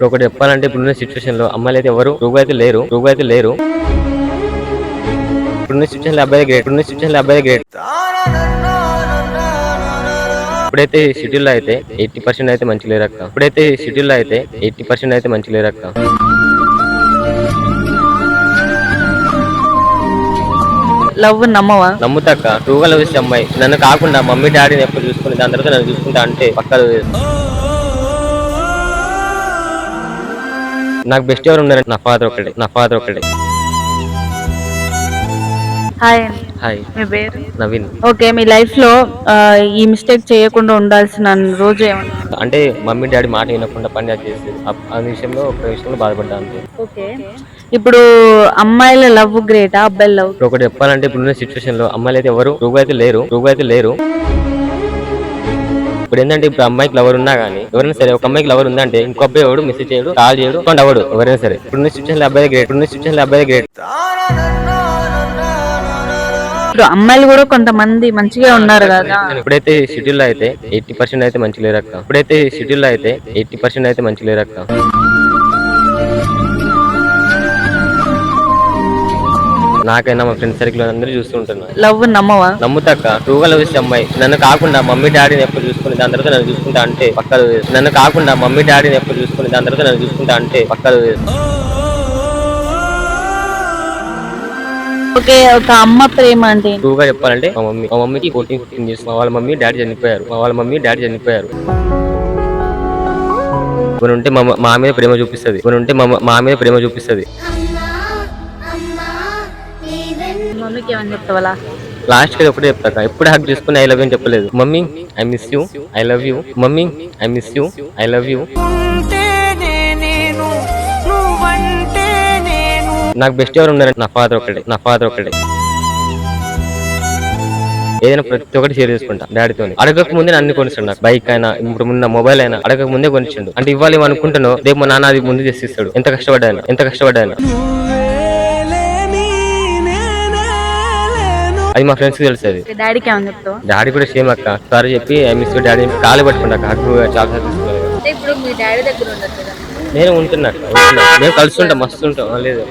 ఇప్పుడు ఒకటి చెప్పాలంటే ఇప్పుడున్న సిచ్యువేషన్లో అమ్మాయిలు అయితే ఎవరు? రూగు అయితే లేరు. రూగు అయితే లేరు ఇప్పుడున్న సిచ్యువేషన్లో అబ్బాయి గ్రేట్ ఇప్పుడున్న సిచ్యువేషన్లో అబ్బాయి గ్రేట్ ఇప్పుడైతే షెడ్యూల్ అయితే ఎయిటీ పర్సెంట్ అయితే మంచి లేరక్క ఇప్పుడైతే షెడ్యూల్ అయితే ఎయిటీ పర్సెంట్ అయితే మంచి లేరక్క లవ్ నమ్మవా? నమ్ముతాక ట్రూగా లవ్ చేసే అమ్మాయి. నన్ను కాకుండా మమ్మీ డాడీని ఎప్పుడు చూసుకుని దాని తర్వాత నన్ను చూసుకుంటా అంటే పక్కన నాకు బెస్ట్ ఎవరు ఉన్నారు నా ఫాదర్ ఒకటే నా ఫాదర్ ఒకటే హాయ్ హాయ్ మీ పేరు? నవీన్. ఓకే మీ లైఫ్లో ఈ మిస్టేక్ చేయకుండా ఉండాల్సిన రోజు ఏమన్నా? అంటే మమ్మీ డాడీ మాట వినకుండా పని చేసి ఆ- విషయంలో ఒక విషయంలో బాధపడ్డా అంతే. ఓకే. ఇప్పుడు అమ్మాయిల లవ్ గ్రేటా అబ్బాయిల లవ్ ఒకటి చెప్పాలంటే ఇప్పుడున్న సిచ్యువేషన్లో అమ్మాయిలు అయితే ఎవరు? రూగు అయితే లేరు. రూగు అయితే లేరు. ఇప్పుడు ఏంటంటే ఇప్పుడు అమ్మాయికి లవర్ ఉన్నా కానీ ఎవరైనా సరే ఒక అమ్మాయికి లవర్ ఉందంటే ఇంకో అబ్బాయి ఎవడు మెసేజ్ చేయడు కాల్ చేయడు కొండ అవడు ఎవరైనా సరే. ఇప్పుడున్న సిచ్యువేషన్ అబ్బాయి గ్రేట్ ఇప్పుడున్న సిచ్యువేషన్ అబ్బాయి గ్రేట్ ఇప్పుడు అమ్మాయిలు కూడా కొంతమంది మంచిగా ఉన్నారు కదా. ఇప్పుడైతే షెడ్యూల్ అయితే ఎయిటీ పర్సెంట్ అయితే మంచి లేరక్క. ఇప్పుడైతే షెడ్యూల్ అయితే ఎయిటీ పర్సెంట్ అయితే మంచి లేరక్క. నాకైనా మా ఫ్రెండ్ సర్కిల్ అందరూ చూస్తుంటున్నా లవ్ నమ్మవా? నమ్ముతాక ట్రూగా లవ్ చేసే అమ్మాయి. నన్ను కాకుండా మమ్మీ డాడీని ఎప్పుడు చూసుకుని దాని తర్వాత నన్ను చూసుకుంటా అంటే పక్కన నన్ను కాకుండా మమ్మీ డాడీని ఎప్పుడు చూసుకుని దాని తర్వాత నన్ను చూసుకుంటా అంటే పక్కన ఓకే ఒక అమ్మ ప్రేమ అంటే? ట్రూగా చెప్పాలంటే మా మమ్మీ మా మమ్మీకి ఫోర్టీన్ ఫిఫ్టీన్ ఇయర్స్ మా వాళ్ళ మమ్మీ డాడీ చనిపోయారు. మా వాళ్ళ మమ్మీ డాడీ చనిపోయారు. కొన్ని ఉంటే మా మా మీద ప్రేమ చూపిస్తుంది. కొన్ని ఉంటే మా మా మీద ప్రేమ చూపిస్తుంది. మమ్మీకి ఏమని చెప్తావా లాస్ట్కి ఒకటే చెప్తాక ఎప్పుడు హక్ చేసుకుని ఐ లవ్ యూ అని చెప్పలేదు. Mummy I miss you I love you mummy I miss you I love you నాకు బెస్ట్ ఎవరు ఉన్నారు నా ఫాదర్ ఒకటే నా ఫాదర్ ఒకటే ఏదైనా ప్రతి ఒక్కటి షేర్ చేసుకుంటా డాడీతో అడగక ముందే అన్ని కొనిస్తాడు నాకు. బైక్ అయినా ఇప్పుడు ముందు మొబైల్ అయినా అడగక ముందే కొనిచ్చిండు. అంటే ఇవ్వాలి ఏమో అనుకుంటాను రేపు మా నాన్న అది ముందు చేసిస్తాడు. ఎంత కష్టపడ్డాను ఎంత కష్టపడ్డాను అది మా ఫ్రెండ్స్కి తెలుస్తుంది. డాడీకి ఏమని చెప్తావా? డాడీ కూడా సేమ్ అక్క. సారీ చెప్పి ఐ మిస్ డాడీ. కాలు పట్టుకుంటా హక్కు చాలా సార్లు తీసుకున్నాను అంటే ఇప్పుడు మీ డాడీ దగ్గర ఉండదు కదా? నేను ఉంటున్నా మేము కలిసి ఉంటాం మస్తు ఉంటాం. లేదు.